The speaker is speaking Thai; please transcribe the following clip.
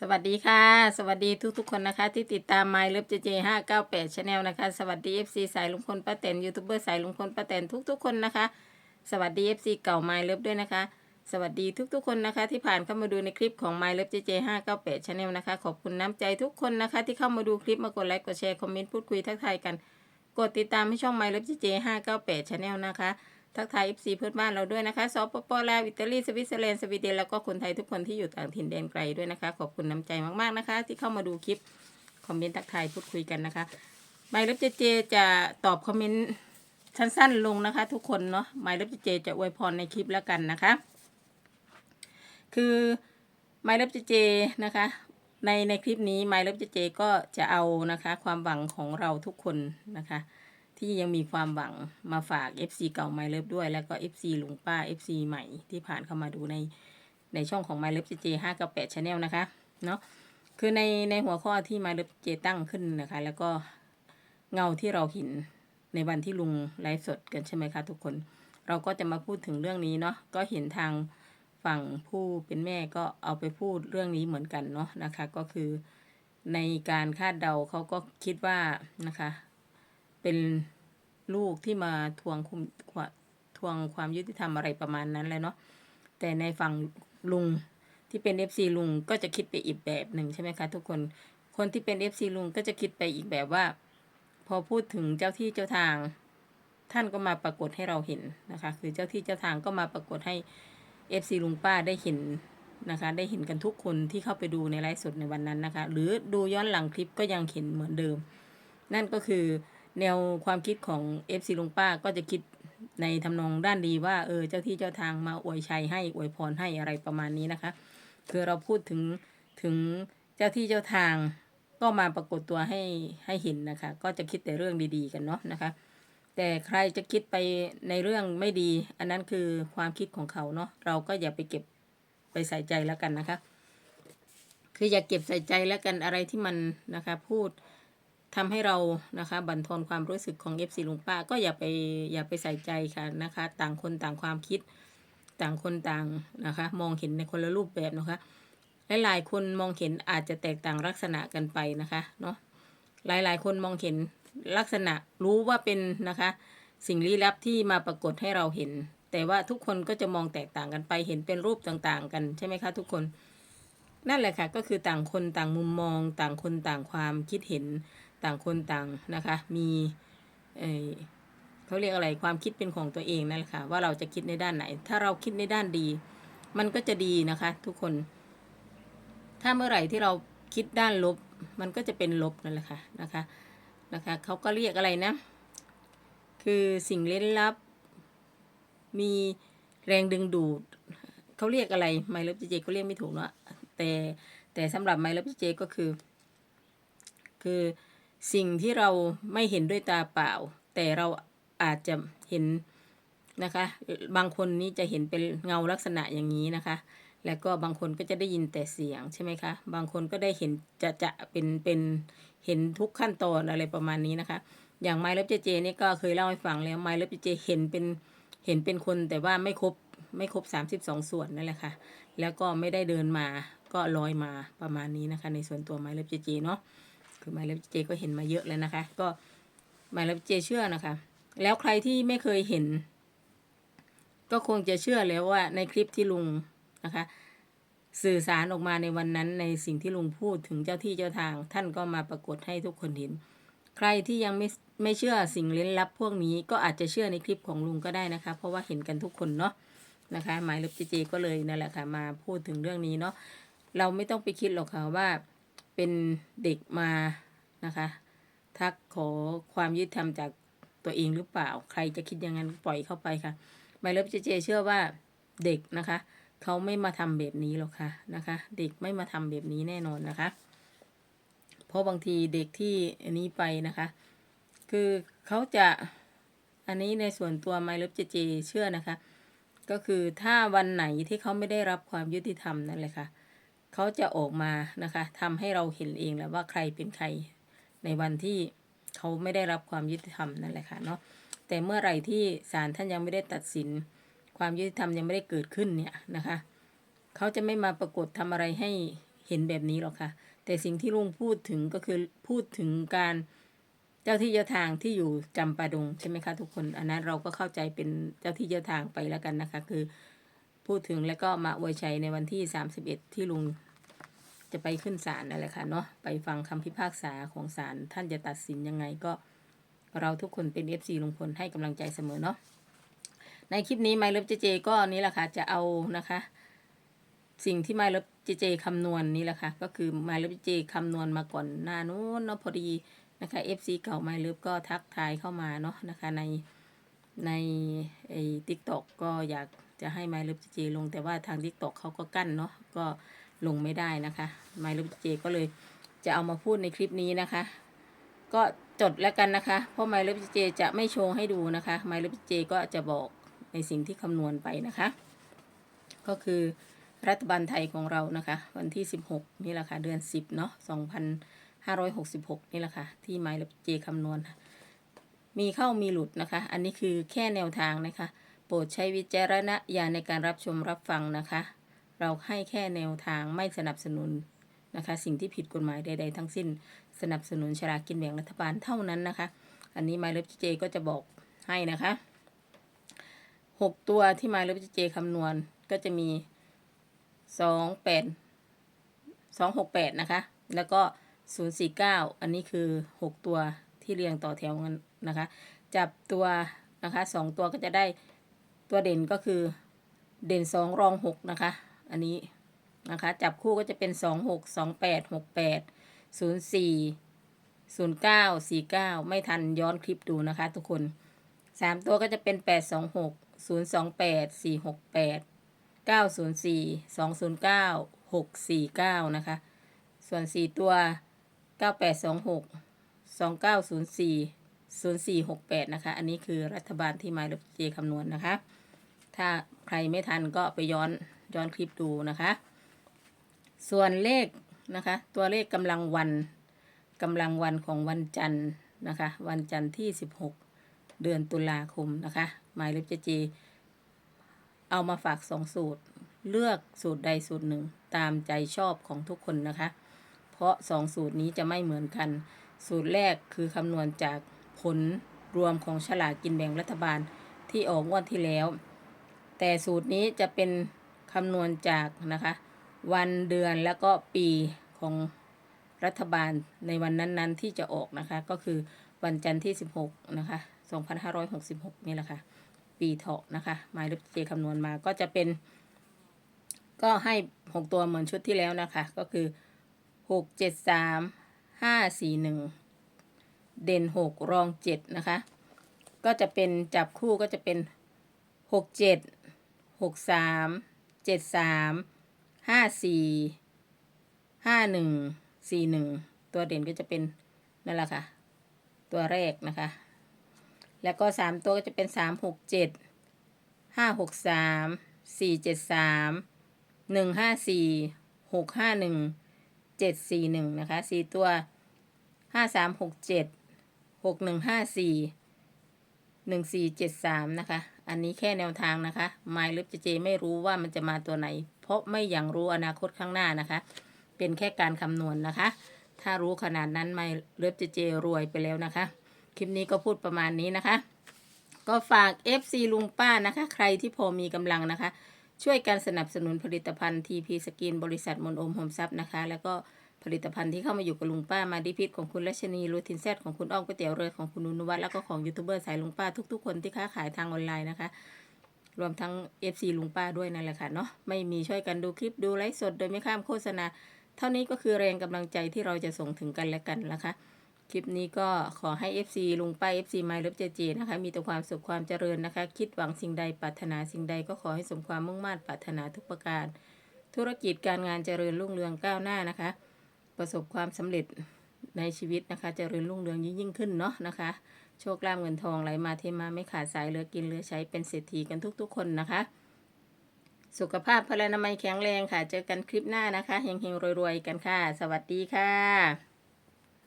สวัสดีค่ะ สวัสดีทุกๆคนนะคะ ที่ติดตาม My Love JJ 598 Channel นลนะคะ สวัสดี FC สายลุงพลป้าแตนยูทูบเบอร์สายลุงพลป้าแตนทุกๆคนนะคะ สวัสดี FC เก่า My Love ด้วยนะคะ สวัสดีทุกๆคนนะคะ ที่ผ่านเข้ามาดูในคลิปของ My Love JJ 598 Channel นลนะคะ ขอบคุณน้ำใจทุกคนนะคะ ที่เข้ามาดูคลิปมากดไลค์กดแชร์คอมเมนต์พูดคุยทักทายกัน กดติดตามให้ช่อง My Love JJ 598 Channel นะคะ ทักทาย FC เพื่อนบ้านเราด้วยนะคะสปปลาวอิตาลีสวิตเซอร์แลนด์สวีเดนแล้วก็คนไทยทุกคนที่อยู่ต่างถิ่นแดนไกลด้วยนะคะ ขอบคุณน้ำใจมากๆนะคะ ที่เข้ามาดูคลิปคอมเมนต์ทักทายพูดคุยกันนะคะไมล์เล็บเจเจจะตอบคอมเมนต์สั้นๆลงนะคะ ทุกคนเนาะไมล์เล็บเจเจจะอวยพรในคลิปแล้วกันนะคะ คือไมล์เล็บเจเจนะคะ ในในคลิปนี้ไมล์เล็บเจเจก็จะเอานะคะ ความหวังของเราทุกคนนะคะ ที่ยังมีความหวังมาฝาก FC เก่า My Love ด้วย แล้วก็ FC ลุงป้า FC ใหม่ที่ผ่านเข้ามาดูในในช่องของ My Love JJ 5กับ8 Channel นะคะเนาะคือในในหัวข้อที่ My Love JJ ตั้งขึ้นนะคะ แล้วก็เงาที่เราเห็นในวันที่ลุงไลฟ์สดกันใช่ไหมคะทุกคน เราก็จะมาพูดถึงเรื่องนี้เนาะก็เห็นทางฝั่งผู้เป็นแม่ก็เอาไปพูดเรื่องนี้เหมือนกันเนาะนะคะ ก็คือในการคาดเดาเขาก็คิดว่านะคะ เป็นลูกที่มาทวงคุมทวงความยุติธรรมอะไรประมาณนั้นแหละเนาะแต่ในฝั่งลุงที่เป็น FC ลุงก็จะคิดไปอีกแบบหนึ่งใช่ไหมคะทุกคนคนที่เป็น FC ลุงก็จะคิดไปอีกแบบว่า พอพูดถึงเจ้าที่เจ้าทาง ท่านก็มาปรากฏให้เราเห็นนะคะ คือเจ้าที่เจ้าทางก็มาปรากฏให้ FC ลุงป้าได้เห็นนะคะ ได้เห็นกันทุกคนที่เข้าไปดูในไลฟ์สดในวันนั้นนะคะ หรือดูย้อนหลังคลิปก็ยังเห็นเหมือนเดิม นั่นก็คือ แนวความคิดของ FC ลุงป้าก็จะคิดในทำนองด้านดีว่าเออเจ้าที่เจ้าทางมาอวยชัยให้อวยพรให้อะไรประมาณนี้นะคะ คือเราพูดถึงถึงเจ้าที่เจ้าทางก็มาปรากฏตัวให้ให้เห็นนะคะ ก็จะคิดแต่เรื่องดีๆกันเนาะนะคะ แต่ใครจะคิดไปในเรื่องไม่ดี อันนั้นคือความคิดของเขาเนาะเราก็อย่าไปเก็บไปใส่ใจแล้วกันนะคะ คืออย่าเก็บใส่ใจแล้วกันอะไรที่มันนะคะ พูด ทำให้เรานะคะบั่นทอนความรู้สึกของ FC ลุงป้าก็อย่าไปอย่าไปใส่ใจค่ะนะคะ ต่างคนต่างความคิดต่างคนต่างนะคะ มองเห็นในคนละรูปแบบนะคะหลายๆคนมองเห็นอาจจะแตกต่างลักษณะกันไปนะคะเนาะหลายๆ คนมองเห็นลักษณะรู้ว่าเป็นนะคะ สิ่งลี้ลับที่มาปรากฏให้เราเห็น แต่ว่าทุกคนก็จะมองแตกต่างกันไปเห็นเป็นรูปต่างๆ กันใช่ไหมคะทุกคนนั่นแหละค่ะก็คือต่างคนต่างมุมมอง ต่างคนต่างความคิดเห็น ต่างคนต่างนะคะ มีเอ่เขาเรียกอะไรความคิดเป็นของตัวเองนั่นแหละค่ะว่าเราจะคิดในด้านไหน ถ้าเราคิดในด้านดี มันก็จะดีนะคะ ทุกคน ถ้าเมื่อไหร่ที่เราคิดด้านลบ มันก็จะเป็นลบนั่นแหละค่ะนะคะนะคะเขาก็เรียกอะไรนะ คือสิ่งเล่นลับ มีแรงดึงดูดเขาเรียกอะไรไมล์เลฟเจเจก็เรียกไม่ถูกเนาะแต่แต่สำหรับไมล์เลฟเจเจก็คือ คือ สิ่งที่เราไม่เห็นด้วยตาเปล่า แต่เราอาจจะเห็นนะคะ บางคนนี้จะเห็นเป็นเงาลักษณะอย่างนี้นะคะ แล้วก็บางคนก็จะได้ยินแต่เสียงใช่ไหมคะ บางคนก็ได้เห็นจะจะเป็นเป็นเห็นทุกขั้นตอนอะไรประมาณนี้นะคะ อย่างไมล์เลิฟเจเจนี่ก็เคยเล่าให้ฟังแล้วไมล์เลิฟเจเจเห็นเป็นเห็นเป็นคนแต่ว่าไม่ครบไม่ครบ 32 ส่วนนั่นแหละค่ะ แล้วก็ไม่ได้เดินมาก็ลอยมาประมาณนี้นะคะ ในส่วนตัวไมล์เลิฟเจเจเนาะ คือไมล์เลิฟเจก็เห็นมาเยอะแล้วนะคะ ก็ไมล์เลิฟเจเชื่อนะคะ แล้วใครที่ไม่เคยเห็น ก็คงจะเชื่อแล้วว่าในคลิปที่ลุงนะคะ สื่อสารออกมาในวันนั้นในสิ่งที่ลุงพูดถึงเจ้าที่เจ้าทาง ท่านก็มาปรากฏให้ทุกคนเห็น ใครที่ยังไม่ไม่เชื่อสิ่งล่นลับพวกนี้ก็อาจจะเชื่อในคลิปของลุงก็ได้นะคะ เพราะว่าเห็นกันทุกคนเนาะนะคะหมายเล็บเจเจก็เลยนั่นแหละค่ะมาพูดถึงเรื่องนี้เนาะเราไม่ต้องไปคิดหรอกค่ะว่า เป็นเด็กมานะคะ ทักขอความยุติธรรมจากตัวเองหรือเปล่า ใครจะคิดอย่างนั้นปล่อยเข้าไปค่ะหมเล็บเจเจเชื่อว่าเด็กนะคะ เขาไม่มาทำแบบนี้หรอกค่ะนะคะ เด็กไม่มาทำแบบนี้แน่นอนนะคะ เพราะบางทีเด็กที่อันนี้ไปนะคะ คือเขาจะอันนี้ในส่วนตัวไมเลิฟเจเจเชื่อนะคะ ก็คือถ้าวันไหนที่เขาไม่ได้รับความยุติธรรมนั่นแหละค่ะ เขาจะออกมานะคะทำให้เราเห็นเองแล้วว่าใครเป็นใครในวันที่เขาไม่ได้รับความยุติธรรมนั่นแหละค่ะเนาะแต่เมื่อไหร่ที่ศาลท่านยังไม่ได้ตัดสิน ความยุติธรรมยังไม่ได้เกิดขึ้นเนี่ยนะคะเขาจะไม่มาปรากฏทำอะไรให้เห็นแบบนี้หรอกค่ะ แต่สิ่งที่ลุงพูดถึงก็คือพูดถึงการเจ้าที่เจ้าทางที่อยู่จำปาดงใช่ไหมคะทุกคนอันนั้นเราก็เข้าใจเป็นเจ้าที่เจ้าทางไปแล้วกันนะคะ คือพูดถึงแล้วก็มาอวยชัยในวันที่ 31 ที่ลุง จะไปขึ้นศาลนั่นแหละค่ะเนาะไปฟังคำพิพากษาของศาลท่านจะตัดสินยังไงก็เราทุกคนเป็น FC ลุงพลให้กำลังใจเสมอเนาะในคลิปนี้ไมล์เลฟเจเจก็นี่แหละค่ะจะเอานะคะ สิ่งที่ไมล์เลฟเจเจคำนวณนี่แหละค่ะก็คือไมล์เลฟเจเจคำนวณมาก่อนหน้านู้นเนาะพอดีนะคะ FC เก่าไมล์เลฟก็ทักทายเข้ามาเนาะนะคะในในไอ้ทิกตอกก็อยากจะให้ไมล์เลฟเจเจลงแต่ว่าทางทิกตอกเขาก็กั้นเนาะก็ ลงไม่ได้นะคะไมล์เลิฟเจก็เลยจะเอามาพูดในคลิปนี้นะคะ ก็จดแล้วกันนะคะ เพราะ My l o v e J จะไม่โชว์ให้ดูนะคะ My l o v e J ก็จะบอกในสิ่งที่คำนวณไปนะคะ ก็คือรัฐบาลไทยของเรานะคะ วันที่ 16 นี่แหละค่ะ เดือน 10 เนาะ2566 นี่แหละค่ะ ที่ My l o v e J คำนวณ มีเข้ามีหลุดนะคะ อันนี้คือแค่แนวทางนะคะ โปรดใช้วิจารณญาณในการรับชมรับฟังนะคะ เราให้แค่แนวทางไม่สนับสนุนนะคะ สิ่งที่ผิดกฎหมายใด ๆ ทั้งสิ้น สนับสนุนฉลากกินแบ่งรัฐบาลเท่านั้นนะคะ อันนี้ My Love เจก็จะบอกให้นะคะหกตัวที่ My Love เจคำนวณก็จะมีสองแปดสองหกแปดนะคะ แล้วก็ศูนย์สี่เก้าอันนี้คือหกตัวที่เรียงต่อแถวกันนะคะ จับตัวนะคะสองตัวก็จะได้ตัวเด่นก็คือเด่นสองรองหกนะคะ อันนี้นะคะ จับคู่ก็จะเป็นสองหกสองแปดหกแปดศูนย์สี่ศูนย์เก้าสี่เก้าไม่ทันย้อนคลิปดูนะคะทุกคนสามตัวก็จะเป็นแปดสองหกศูนย์สองแปดสี่หกแปดเก้าศูนย์สี่สองศูนย์เก้าหกสี่เก้านะคะ ส่วนสี่ตัวเก้าแปดสองหกสองเก้าศูนย์สี่ศูนย์สี่หกแปดนะคะ อันนี้คือรัฐบาลที่หมายเลขเจคำนวณนะคะ ถ้าใครไม่ทันก็ไปย้อน ย้อนคลิปดูนะคะ ส่วนเลขนะคะ ตัวเลขกำลังวันกำลังวันของวันจันทร์นะคะ วันจันทร์ที่ 16 เดือนตุลาคมนะคะหมายเลขเจเจเอามาฝากสองสูตร เลือกสูตรใดสูตรหนึ่ง ตามใจชอบของทุกคนนะคะ เพราะสองสูตรนี้จะไม่เหมือนกัน สูตรแรกคือคำนวณจากผลรวมของฉลากกินแบ่งรัฐบาลที่ออกงวดที่แล้ว แต่สูตรนี้จะเป็น คำนวณจากนะคะ วันเดือนแล้วก็ปีของรัฐบาลในวันนั้นๆ ที่จะออกนะคะ ก็คือวันจันทร์ที่ 16 นะคะ 2566 นี่แหละค่ะ ปีเถาะนะคะหมายเลขเจคำนวณมาก็จะเป็น ก็ให้ 6 ตัวเหมือนชุดที่แล้วนะคะ ก็คือ 6 7 3 5 4 1 เด่น 6 รอง 7 นะคะ ก็จะเป็นจับคู่ก็จะเป็น 6 7 6 3 7 3ห้าสี่ห้าหนึ่งสี่หนึ่งตัวเด่นก็จะเป็นนั่นแหละค่ะ ตัวแรกนะคะ แล้วก็สามตัวก็จะเป็นสามหกเจ็ดห้าหกสามสี่เจ็ดสามหนึ่งห้าสี่หกห้าหนึ่งเจ็ดสี่หนึ่งนะคะสี่ตัวห้าสามหกเจ็ดหกหนึ่งห้าสี่หนึ่งสี่เจ็ดสามนะคะ อันนี้แค่แนวทางนะคะไมล์ลึบเจเจไม่รู้ว่ามันจะมาตัวไหน เพราะไม่อย่างรู้อนาคตข้างหน้านะคะ เป็นแค่การคำนวณนนะคะ ถ้ารู้ขนาดนั้นไมล์ลึบเจเจรวยไปแล้วนะคะ คลิปนี้ก็พูดประมาณนี้นะคะ ก็ฝาก FC ลุงป้านะคะ ใครที่พอมีกำลังนะคะ ช่วยการสนับสนุนผลิตภัณฑ์ TP สกินบริษัทมนโอมโฮมซับนะคะ แล้วก็ ผลิตภัณฑ์ที่เข้ามาอยู่กับลุงป้ามาดิพิษของคุณรัชนีรูทินแซดของคุณอ้อมก๋วยเตี๋ยวเรือของคุณนุนวัฒน์แล้วก็ของยูทูบเบอร์สายลุงป้าทุก ๆ คนที่ค้าขายทางออนไลน์นะคะ รวมทั้ง FC ลุงป้าด้วยนั่นแหละค่ะเนาะไม่มีช่วยกันดูคลิปดูไลฟ์สดโดยไม่ข้ามโฆษณา เท่านี้ก็คือแรงกำลังใจที่เราจะส่งถึงกันและกันนะคะคลิปนี้ก็ขอให้ FC ลุงป้า FC ไมล์เลิฟเจเจนะคะ มีแต่ความสุขความเจริญนะคะ คิดหวังสิ่งใดปรารถนาสิ่งใดก็ขอให้สมความมุ่งมั่นปรารถนาทุกประการ ธุรกิจการงานเจริญรุ่งเรืองก้าวหน้านะคะ ประสบความสำเร็จในชีวิตนะคะเจริญรุ่งเรืองยิ่งยิ่งขึ้นเนาะนะคะ โชคลาภเงินทองไหลมาเทมาไม่ขาดสายเหลือกินเหลือใช้เป็นเศรษฐีกันทุกๆคนนะคะ สุขภาพพลานามัยแข็งแรงค่ะ เจอกันคลิปหน้านะคะเฮงๆรวยๆกันค่ะ สวัสดีค่ะ